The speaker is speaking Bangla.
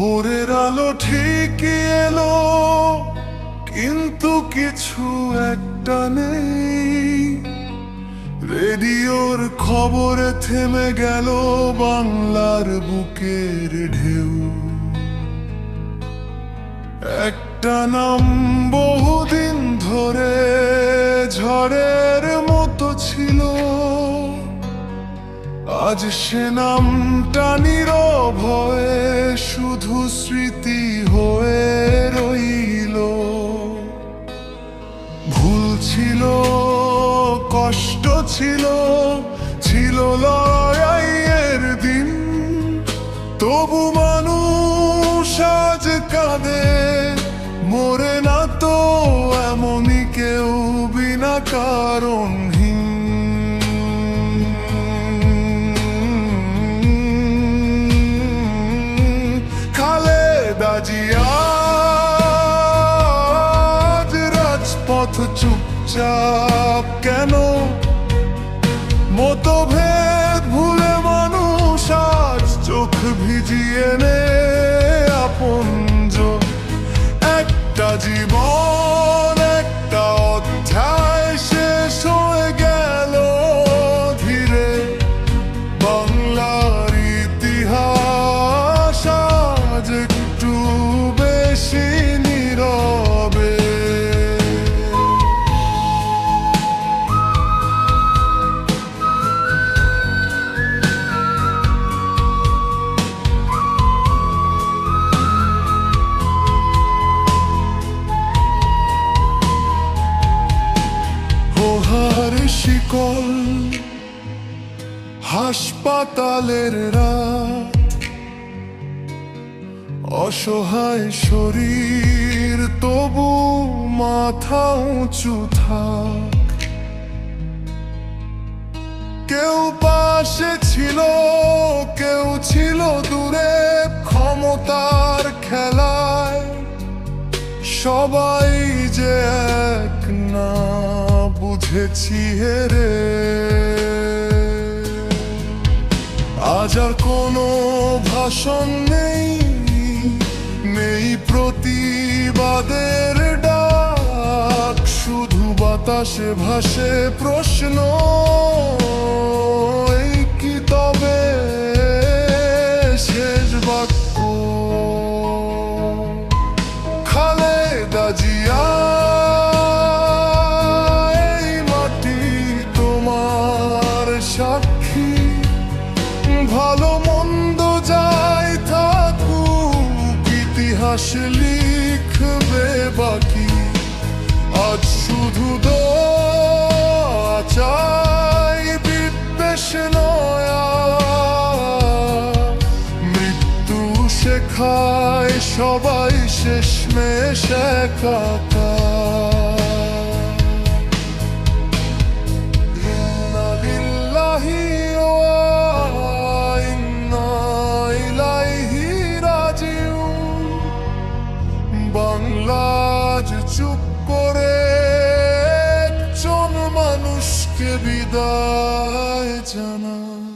ভোরের আলো ঠিক এলো, কিন্তু কিছু একটা নেই। রেডিওর খবরে থেমে গেল বাংলার বুকের ঢেউ। একটা নাম বহুদিন ধরে ঝড়ের মতো ছিল। আজ সে নামটা নির স্মৃতি হয়ে রইল। ভুল ছিল, কষ্ট ছিল ছিল লড়াইয়ের দিন। তবু মানুষ আজ কাঁদে, মরে না তো এমনই কেউ বিনা কারণহীন কেন? মতভেদ ভুলে মানুষ আজ চোখ ভিজিয়ে নে। হাসপাতালের রাত, অসহায় শরীর, তবু মাথা উঁচু থাক। কেউ পাশে ছিল, কেউ ছিল দূরে, ক্ষমতার খেলায় সবাই যে এক না, বুঝেছি হেরে আজ আর কোনো ভাষণ নেই। নেই প্রতিবাদের ডাক শুধু বাতাসে ভাসে প্রশ্ন। ভালো মন্দ যাই থাকুক, ইতিহাস লিখবে বাকি। আজ শুধু চাই বিদ্বেষ নয়া। মৃত্যু শেখায়, সবাই শেষমেশ একাকার বিদায় জানা